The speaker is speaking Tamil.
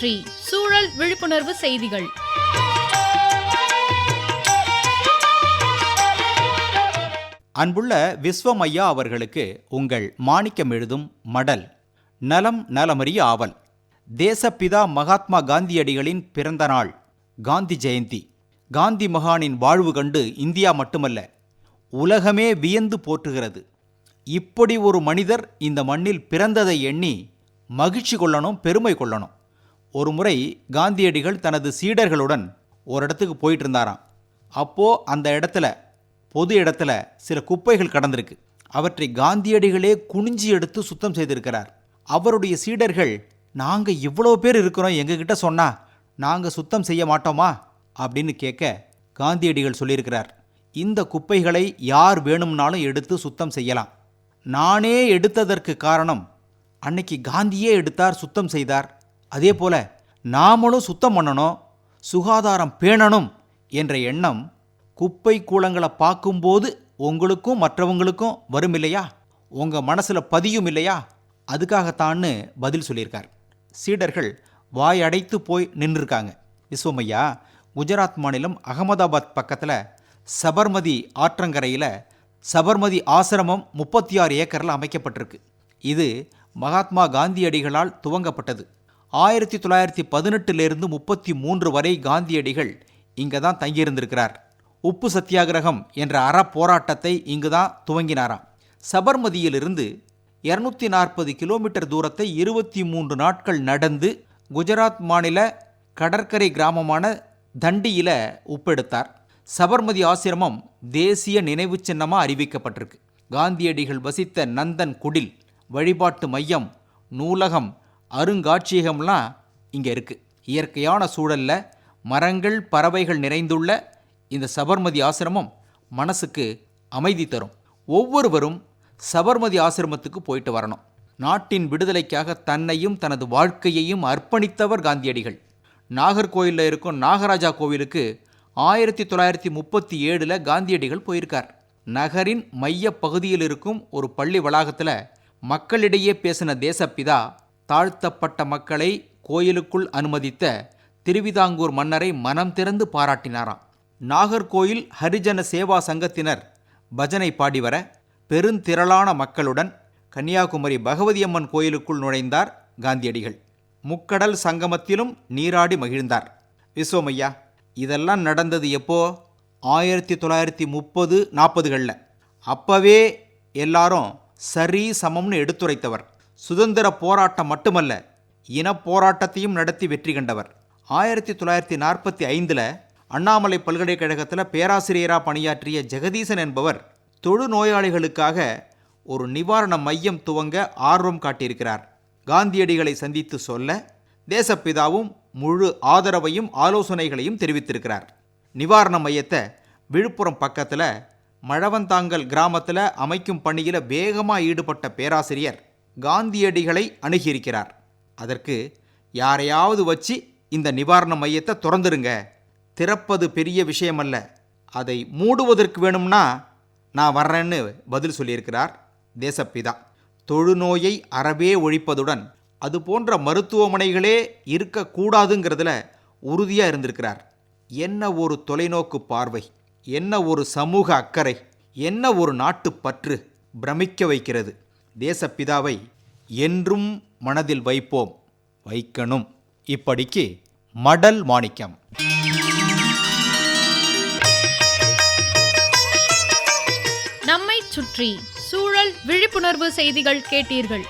சுற்றி சூழல் விழிப்புணர்வு செய்திகள். அன்புள்ள விஸ்வமையா அவர்களுக்கு உங்கள் மாணிக்கம் எழுதும் மடல் நலம் நலமறிய ஆவல். தேசப்பிதா மகாத்மா காந்தியடிகளின் பிறந்த நாள் காந்தி ஜெயந்தி. காந்தி மகானின் வாழ்வு கண்டு இந்தியா மட்டுமல்ல உலகமே வியந்து போற்றுகிறது. இப்படி ஒரு மனிதர் இந்த மண்ணில் பிறந்ததை எண்ணி மகிழ்ச்சி கொள்ளணும் பெருமை கொள்ளணும். ஒரு முறை காந்தியடிகள் தனது சீடர்களுடன் ஒரு இடத்துக்கு போயிட்டு இருந்தாராம் அப்போது அந்த இடத்துல பொது இடத்துல சில குப்பைகள் கடந்திருக்கு. அவற்றை காந்தியடிகளே குனிஞ்சி எடுத்து சுத்தம் செய்திருக்கிறார். அவருடைய சீடர்கள் நாங்கள் இவ்வளோ பேர் இருக்கிறோம் எங்ககிட்ட சொன்னா நாங்கள் சுத்தம் செய்ய மாட்டோமா? அப்படின்னு கேட்க காந்தியடிகள் சொல்லியிருக்கிறார். இந்த குப்பைகளை யார் வேணும்னாலும் எடுத்து சுத்தம் செய்யலாம். நானே எடுத்ததற்கு காரணம் அன்னைக்கு காந்தியே எடுத்தார் சுத்தம் செய்தார். அதே போல நாமளும் சுத்தம் பண்ணணும் சுகாதாரம் பேணணும் என்ற எண்ணம் குப்பை கூளங்களை பார்க்கும்போது உங்களுக்கும் மற்றவங்களுக்கும் வரும் இல்லையா? உங்கள் மனசில் பதியும் இல்லையா? அதுக்காகத்தான்னு பதில் சொல்லியிருக்கார். சீடர்கள் வாய் அடைத்து போய் நின்றுருக்காங்க. விஸ்வமையா குஜராத் மாநிலம் அகமதாபாத் பக்கத்தில் சபர்மதி ஆற்றங்கரையில் சபர்மதி ஆசிரமம் முப்பத்தி ஆறு ஏக்கரில் அமைக்கப்பட்டிருக்கு. இது மகாத்மா காந்தியடிகளால் துவங்கப்பட்டது. ஆயிரத்தி தொள்ளாயிரத்தி பதினெட்டிலிருந்து முப்பத்தி மூன்று வரை காந்தியடிகள் இங்கே தான் தங்கியிருந்திருக்கிறார். உப்பு சத்தியாகிரகம் என்ற அற போராட்டத்தை இங்கு தான் துவங்கினாராம். சபர்மதியிலிருந்து இருநூத்தி நாற்பது கிலோமீட்டர் தூரத்தை இருபத்தி மூன்று நாட்கள் நடந்து குஜராத் மாநில கடற்கரை கிராமமான தண்டியில் உப்பெடுத்தார். சபர்மதி ஆசிரமம் தேசிய நினைவு சின்னமாக அறிவிக்கப்பட்டிருக்கு. காந்தியடிகள் வசித்த நந்தன் குடில் வழிபாட்டு மையம் நூலகம் அருங்காட்சியகம்லாம் இங்கே இருக்குது இயற்கையான சூழல்ல மரங்கள் பறவைகள் நிறைந்துள்ள இந்த சபர்மதி ஆசிரமம் மனசுக்கு அமைதி தரும். ஒவ்வொருவரும் சபர்மதி ஆசிரமத்துக்கு போயிட்டு வரணும். நாட்டின் விடுதலைக்காக தன்னையும் தனது வாழ்க்கையையும் அர்ப்பணித்தவர் காந்தியடிகள். நாகர்கோயிலில் இருக்கும் நாகராஜா கோவிலுக்கு ஆயிரத்தி தொள்ளாயிரத்தி முப்பத்தி ஏழில் காந்தியடிகள் போயிருக்கார். நகரின் மைய பகுதியில் இருக்கும் ஒரு பள்ளி வளாகத்தில் மக்களிடையே பேசின தேசப்பிதா தாழ்த்தப்பட்ட மக்களை கோயிலுக்குள் அனுமதித்த திருவிதாங்கூர் மன்னரை மனம் திறந்து பாராட்டினாராம். நாகர்கோயில் ஹரிஜன சேவா சங்கத்தினர் பஜனை பாடி வர பெருந்திரளான மக்களுடன் கன்னியாகுமரி பகவதியம்மன் கோயிலுக்குள் நுழைந்தார் காந்தியடிகள். முக்கடல் சங்கமத்திலும் நீராடி மகிழ்ந்தார். விஸ்வமையா இதெல்லாம் நடந்தது எப்போ? ஆயிரத்தி தொள்ளாயிரத்தி முப்பது நாற்பதுகளில். அப்பவே எல்லாரும் சரி சமம்னு எடுத்துரைத்தவர். சுதந்திர போராட்டம் மட்டுமல்ல இனப்போராட்டத்தையும் நடத்தி வெற்றி கண்டவர். ஆயிரத்தி தொள்ளாயிரத்தி நாற்பத்தி ஐந்தில் அண்ணாமலை பல்கலைக்கழகத்தில் பேராசிரியராக பணியாற்றிய ஜெகதீசன் என்பவர் தொழு நோயாளிகளுக்காக ஒரு நிவாரண மையம் துவங்க ஆர்வம் காட்டியிருக்கிறார். காந்தியடிகளை சந்தித்து சொல்ல தேசப்பிதாவும் முழு ஆதரவையும் ஆலோசனைகளையும் தெரிவித்திருக்கிறார். நிவாரண மையத்தை விழுப்புரம் பக்கத்தில் மழவந்தாங்கல் கிராமத்தில் அமைக்கும் பணியில் வேகமாக ஈடுபட்ட பேராசிரியர். காந்தியடிகளை அணுகியிருக்கிறார். அதற்கு யாரையாவது வச்சு இந்த நிவாரண மையத்தை திறந்துருங்க. திறப்பது பெரிய விஷயமல்ல. அதை மூடுவதற்கு வேணும்னா நான் வர்றேன்னு பதில் சொல்லியிருக்கிறார் தேசப்பிதா. தொழுநோயை அறவே ஒழிப்பதுடன் அது போன்ற மருத்துவமனைகளே இருக்கக்கூடாதுங்கிறதுல உறுதியாக இருந்திருக்கிறார். என்ன ஒரு தொலைநோக்கு பார்வை என்ன ஒரு சமூக அக்கறை என்ன ஒரு நாட்டுப்பற்று பிரமிக்க வைக்கிறது. தேசப்பிதாவை என்றும் மனதில் வைப்போம் வைக்கணும். இப்படிக்கு மடல் மாணிக்கம். நம்மைச் சுற்றி சூழல் விழிப்புணர்வு செய்திகள் கேட்டீர்கள்.